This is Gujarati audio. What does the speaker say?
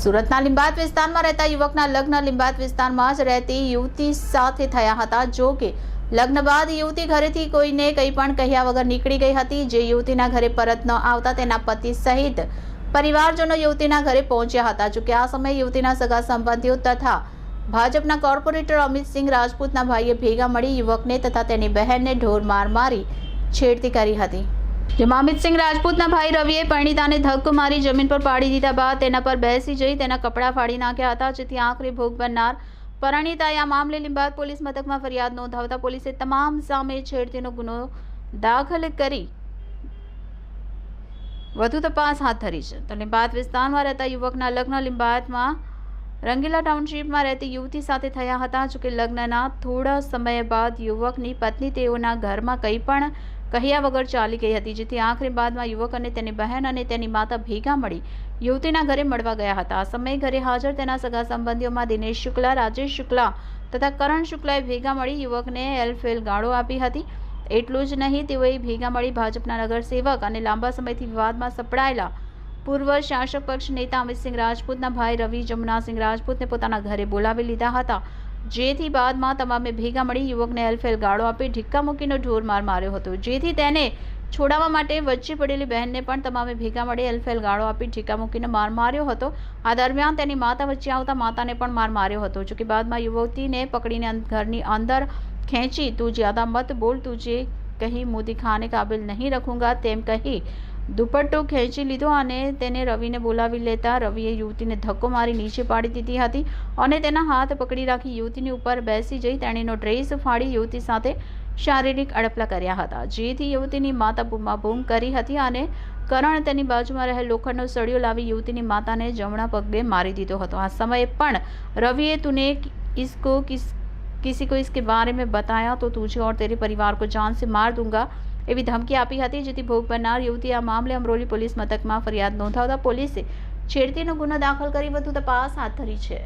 સુરતના લિંબાત વિસ્તારમાં રહેતા યુવકના લગ્ન લિંબાત વિસ્તારમાં જ રહેતી યુવતી સાથે થયા હતા. જો કે લગ્ન બાદ યુવતી ઘરેથી કોઈને કંઈ પણ કહ્યા વગર નીકળી ગઈ હતી. જે યુવતીના ઘરે પરત ન આવતા તેના પતિ સહિત પરિવારજનો યુવતીના ઘરે પહોંચ્યા હતા. જોકે આ સમયે યુવતીના સગા સંબંધીઓ તથા ભાજપના કોર્પોરેટર અમિતસિંહ રાજપૂતના ભાઈએ ભેગા મળી યુવકને તથા તેની બહેનને ઢોર માર મારી છેડતી કરી હતી. જેમાં અમિતસિંહ રાજપૂતના ભાઈ રવિએ પરિણીતાને ધક્કો મારી જમીન પર પાડી દીધા બાદ તેના પર બેસી જઈ તેના કપડાં ફાડી નાખ્યા હતા, જેથી આખરે ભોગ બનનાર પરણીતાએ આ મામલે લીંબાદ પોલીસ મથકમાં ફરિયાદ નોંધાવતા પોલીસે તમામ સામે છેડતીનો ગુનો દાખલ કરી વધુ તપાસ હાથ ધરી છે. તો લીંબાયત વિસ્તારમાં રહેતા યુવકના લગ્ન લીંબાયતમાં રંગીલા ટાઉનશીપમાં રહેતી યુવતી સાથે થયા હતા, જોકે લગ્નના થોડા સમય બાદ યુવકની પત્ની તેઓના ઘરમાં કંઈ પણ કહ્યા વગર ચાલી ગઈ હતી, જેથી આખરે બાદમાં યુવક અને તેની બહેન અને તેની માતા ભેગા મળી યુવતીના ઘરે મળવા ગયા હતા. આ સમયે ઘરે હાજર તેના સગા સંબંધીઓમાં દિનેશ શુક્લા, રાજેશ શુક્લા તથા કરણ શુક્લાએ ભેગા મળી યુવકને એલફેલ ગાળો આપી હતી. એટલું જ નહીં, તેઓએ ભેગા મળી ભાજપના નગરસેવક અને લાંબા સમયથી વિવાદમાં સપડાયેલા પૂર્વ શાસક પક્ષ નેતા અમિતસિંહ રાજપૂતના ભાઈ રવિ જમુનાસિંહ રાજપૂતને પોતાના ઘરે બોલાવી લીધા હતા. જેથી બાદમાં તમામે ભેગા મળી યુવકને એલફેલ ગાળો આપી ઢીક્કા મૂકીનો ઢોર માર માર્યો હતો. જેથી તેને છોડાવવા માટે વચ્ચે પડેલી બહેનને પણ તમામે ભેગા મળી એલફેલ ગાળો આપી ઢીકા મૂકીને માર માર્યો હતો. આ દરમિયાન તેની માતા વચ્ચે આવતા માતાને પણ માર માર્યો હતો. જોકે બાદમાં યુવતીને પકડીને ઘરની અંદર ખેંચી તું જ્યાદા મત બોલ તુજે કહી મોદી ખાને કાબિલ નહીં રખૂંગા તેમ કહી દુપટ્ટો ખેંચી લીધો અને તેને રવિને બોલાવી લેતા રવિએ યુવતીને ધક્કો મારી નીચે પાડી દીધી હતી અને તેના હાથ પકડી રાખી યુવતીની ઉપર બેસી જઈ તેણીનો ડ્રેસ ફાડી યુવતી સાથે શારીરિક અડપલા કર્યા હતા. જેથી યુવતીની માતા બૂમાબૂમ કરી હતી અને કરણ તેની બાજુમાં રહેલ લોખંડનો સળિયો લાવી યુવતીની માતાને જમણા પગે મારી દીધો હતો. આ સમયે પણ રવિએ તુને ઇસકો કિસ, કિસી કો ઇસકે બારે મેં બતાયા તો તુજે ઓર તેરે પરિવાર કો જાન સે માર દૂંગા. એવી ધમકી આપી હતી, જેથી ભોગ બનનાર યુવતી આ મામલે અમરોલી પોલીસ મથકમાં ફરિયાદ નોંધાવતા પોલીસે છેડતીનો ગુનો દાખલ કરી વધુ તપાસ હાથ ધરી છે.